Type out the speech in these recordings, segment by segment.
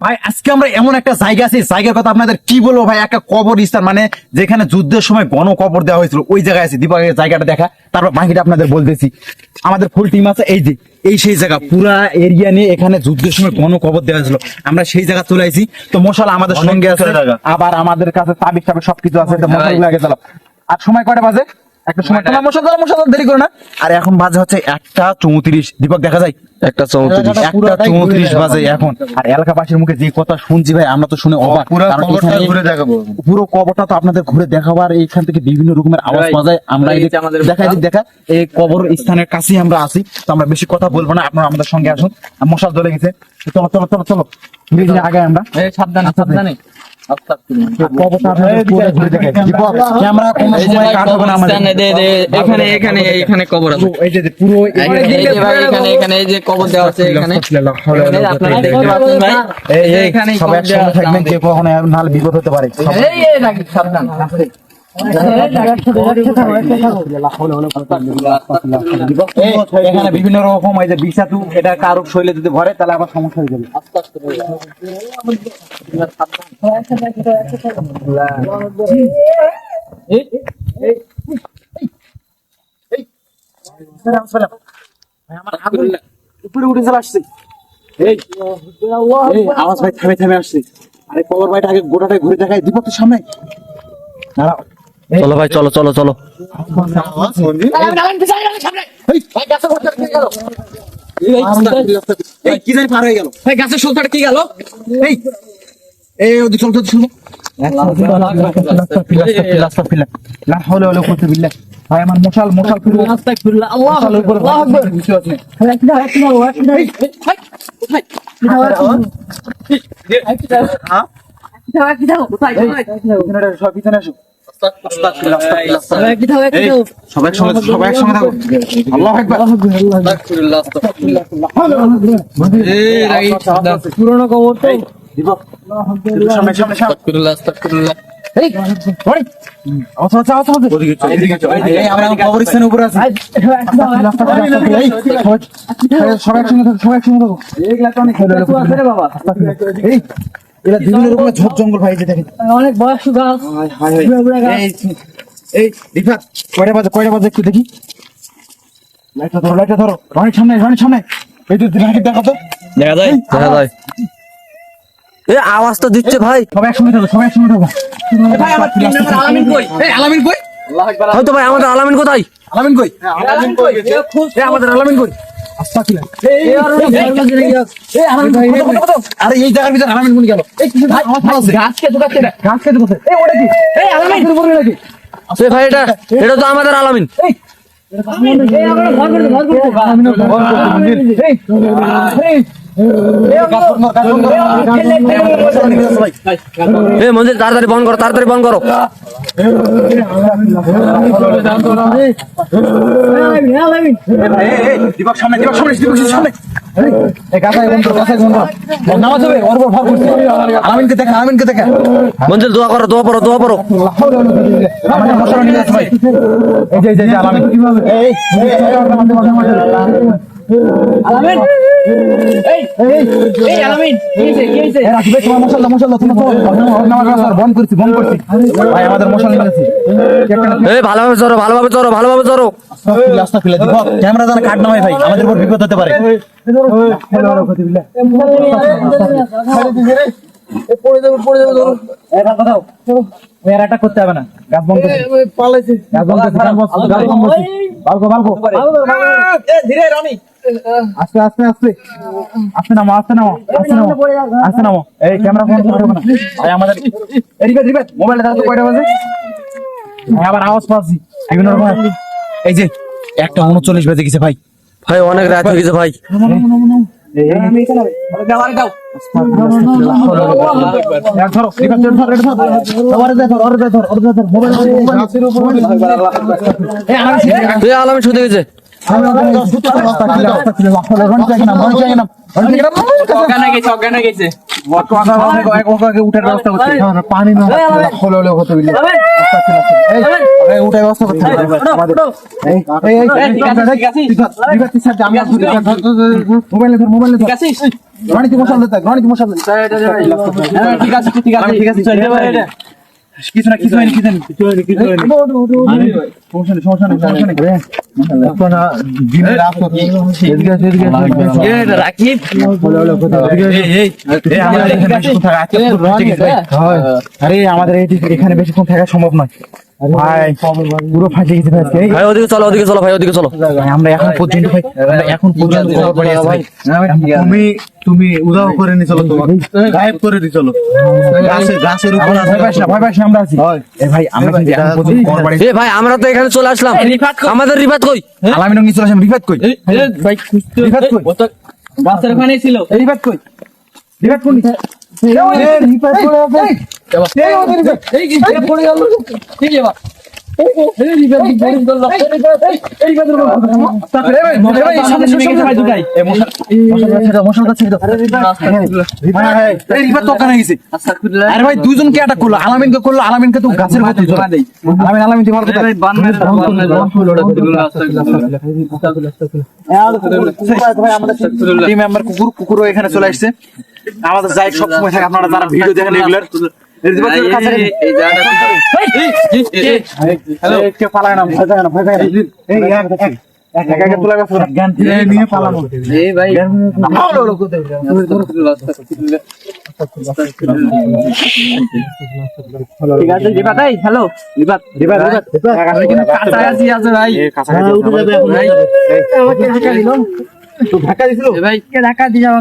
ভাই, আজকে আমরা এমন একটা জায়গা আছে, জায়গার কথা আপনাদের কি বলব ভাই? একটা কবর স্থান মানে যেখানে যুদ্ধের সময় গণ কবর দেওয়া হয়েছিল, ওই জায়গায় আছে। দীপকের জায়গাটা দেখা, তারপর বাকিটা আপনাদের বলতেছি। আমাদের ফুল টিম আছে, এই যে। এই সেই জায়গা পুরা এরিয়া নিয়ে এখানে যুদ্ধের সময় গণ কবর দেওয়া ছিল আমরা সেই জায়গা চলে আসি তো মশাল আমাদের সঙ্গে আছে আবার আমাদের কাছে তাবিক টাবিক সবকিছু আছে মশাল লাগে চালাম আর সময় কয়টা বাজে? একটা সময় তোমার মশাল মশাল দেরি করো না। আর এখন বাজে হচ্ছে একটা চৌত্রিশ। দীপক দেখা যায়? একটা চৌত্রিশ। একটা চৌত্রিশ বাজে এখন। আর এলাকাবাসীর মুখে যে কথা শুনছি ভাই আমরা তো শুনে অবাক। কারণ এখানে পুরো কবরটা তো আপনাদের ঘুরে দেখাবার এইখান থেকে বিভিন্ন রকমের আওয়াজ পাওয়া যায়। আমরা এই দেখা দেখা এই কবর স্থানের কাছেই আমরা আছি তো আমরা বেশি কথা বলব না আপনারা আমাদের সঙ্গে আসুন। মশাল ধরে গেছে। চলো চলো চলো চলো। ধীরে ধীরে আগে আমরা। সাবধানে সাবধানে। কবরটা আপনাদের পুরো ঘুরে দেখাই দীপক, ক্যামেরা কোনো সময় কাটবে না আমাদের। এখানে এখানে এখানে কবর আছে। এই যে যে পুরো এখানে এখানে এই যে কবর দেওয়া আছে এখানে এখানে আপনারা দেখতে পাচ্ছেন ভাই এই এই এখানে সবাই একসঙ্গে থাকবেন যে কখনো নাহলে বিপদ হতে পারে এই এই রাখি সাবধান এখানে বিভিন্ন রকম এই যে বিষাতু এটা কারও শৈলে যদি ভরে তাহলে আবার সমস্যা হয়ে যাবে আমার উপরে উঠে চলে আসছে এই আওয়াজ ভাই থেমে থেমে আসছে আরে কবর ভাইটা আগে গোটাটাই ঘুরে দেখায় দীপক তো সামনে দাঁড়াও চলো ভাই চলো চলো চলো কি জানি পার হয়ে গেল ভাই গাছের সলতাটা কি গেল এই এই ওদিক চল চল চল লা হাওলা ওয়ালা কুওয়াতা বিল্লাহ ভাই আমার মশাল মশাল পুরো আস্তাগফিরুল্লাহ আল্লাহু আকবার কিছু আছে। আল্লাহু পুরনো কবর তো। এরা বিভিন্ন রকমের ঝোপ জঙ্গল ভাই দেখেন। অনেক বয়স এই এই রিফাত কয়টা বাজে কয়টা বাজে একটু দেখি। লাইটটা ধরো লাইটটা ধরো। রানির সামনে রানির সামনে। এই তো দেখো তো। দেখা যায় দেখা যায়। এ আওয়াজ তো দিচ্ছে ভাই। সবাই একসঙ্গে থাকো সবাই একসঙ্গে থাকো। ভাই আমার তিন নাম্বার আলামিন কই? এই আলামিন কই? হয়তো ভাই আমাদের আলামিন কোথায়? আলামিন কই? আলামিন কই এই আমাদের আলামিন কই? আস্তাগফিরুল্লাহ। এই এই আলামিন ভাই আরে এই জায়গার ভিতরে আলামিন কোন গেল। এই কিছু ভাই আমার আছে। গাছ কে ঢুকাচ্ছে গাছ কেটে বসে। এই ওটা কি? এই আলামিন। নাকি? ভাই এটা এটা তো আমাদের আলামিন। এই এ মন্দির তাড়াতাড়ি বন্ধ করো তাড়াতাড়ি বন্ধ করো দীপক সামনে দীপক সামনে দীপক সামনে এই গাছাই বন্ধ গাছাই বন্ধ নামাজ হবে ওর উপর ভর করছে আলামিনকে দেখা আলামিনকে দেখা মঞ্জিল দোয়া করো দোয়া করো দোয়া করো আমাদের আলামিন এই এই, এই আমাদের মশলা আলামিন এই এই এই আলামিন কি হইছে কি হইছে এই রাখবে তোমার মশলা মশলা তোমার তো নামাজ রাস্তা বন্ধ করছি বন্ধ করছি ভাই আমাদের মশলা নিয়ে আসি ভালোভাবে চড়ো ভালোভাবে চড়ো ভালোভাবে চড়ো রাস্তা খুলে দিব ক্যামেরা যেন কাট না হয় ভাই আমাদের উপর বিপদ হতে পারে এর একটা করতে হবে না গাছ বন্ধ পালাইছে গাছ বন্ধ গাছ বন্ধ বালকো বালকো ধীরে রানি আস্তে আস্তে আস্তে আস্তে নামো আস্তে নামো আস্তে নামো আস্তে নামো এই ক্যামেরা ফোন করতে হবে না ভাই আমাদের এদিকে দিবে মোবাইলে দেখো তো কয়টা বাজে ভাই আবার আওয়াজ পাচ্ছি বিভিন্ন রকম এই যে একটা উনচল্লিশ বেজে গেছে ভাই ভাই অনেক রাত হয়ে গেছে ভাই এই, এই, আমি। দাও আরে দাও আলামিন শুতে গেছে। হয়ে হয়ে উঠার ব্যবস্থা। পানি না হলে হতে উঠার ব্যবস্থা করতে মোবাইলে ধর, মোবাইলে ঠিক আছে রনি, মশাল দেখ, রনি, মশাল হ্যাঁ, ঠিক আছে ঠিক আছে ঠিক আছে, কিছু না কিছু কিছু হয়নি কিছু হয়নি কিছু হয়নি সমস্যা নেই সমস্যা নেই হয়। আরে আমাদের এখানে বেশিক্ষণ থাকা সম্ভব নয় ভাই পুরো ফাঁসে গেছে ভাই আজকে। ভাই ওদিকে চলো ওদিকে চলো ভাই ওদিকে চলো। ভাই, আমরা এখন পর্যন্ত ভাই আমরা এখন পর্যন্ত খবর পাই আছি ভাই। তুমি করে নি চলো তোমাকে। গায়েব করে দি চলো। গাছে গাছের উপর আমরা ভয় পাইস না ভয় পাইস না আমরা আছি। এই ভাই আমরা কিন্তু এখন পর্যন্ত খবর পাই এ ভাই আমরা তো এখানে চলে আসলাম। আমাদের রিফাত কই? আলামিন নিয়ে চলে আসলাম রিফাত কই? ভাই রিফাত কই? গাছের ছিল। রিফাত কই? রিফাত কোন রিফাত কই দুজনকে অ্যাটাক করল। আলামিনকে করল আলামিনকে তো গাছের ভেতর জোড়া দেই আলামিন আলামিন তুই ভালো কথা ভাই বান মেরে বান মেরে আস্তাগফিরুল্লাহ টিম মেম্বার কুকুর কুকুরও এখানে চলে আসছে। আমাদের যাই সব সময় থাকে আপনারা যারা ভিডিও দেখেন রেগুলার ঠিক আছে রিবাত এই হ্যালো রিবাত দিবা দিবা কাছাকাছি আছে ভাই কাছাকাছি উঠে যাবে এখন ভাই আমাকে ধাক্কা দিল তো ধাক্কা দিছিল ভাই কে ধাক্কা দিয়ে যাও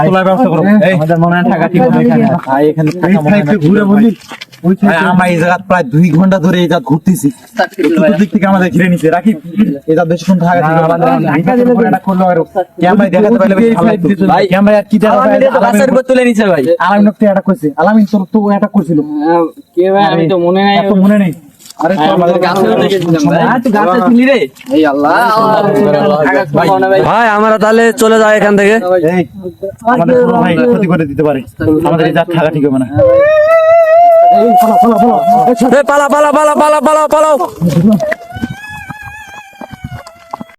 তোলার ব্যবস্থা করো আমাদের মনে হয় টাকা ঠিক হবে এখানে ভাই এখানে টাকা মনে হয় না। ঘুরে বলি আমরা এই জায়গা প্রায় দুই ঘণ্টা ধরে এই জায়গা ঘুরতেছি চতুর্দিক থেকে আমাদের ঘিরে নিচ্ছে রাখি এই বেশিক্ষণ থাকা ক্যামেরায় দেখাতে পারলে বেশ ভালো ভাই ক্যামেরায় কি দেখা উপর তুলে নিছে ভাই আলামিন তো অ্যাটাক করছে আলামিন তোর তো অ্যাটাক করছিল কে ভাই আমি তো মনে নাই এত মনে নেই ভাই। হ্যাঁ তুই গাছে ছিলি রে। এই আল্লাহ। ভাই আমরা তাহলে চলে যাই এখান থেকে। ক্ষতি করে দিতে পারে। আমাদের থাকা ঠিক হবে না। পালা পালা পালা পালা পালা পালাও।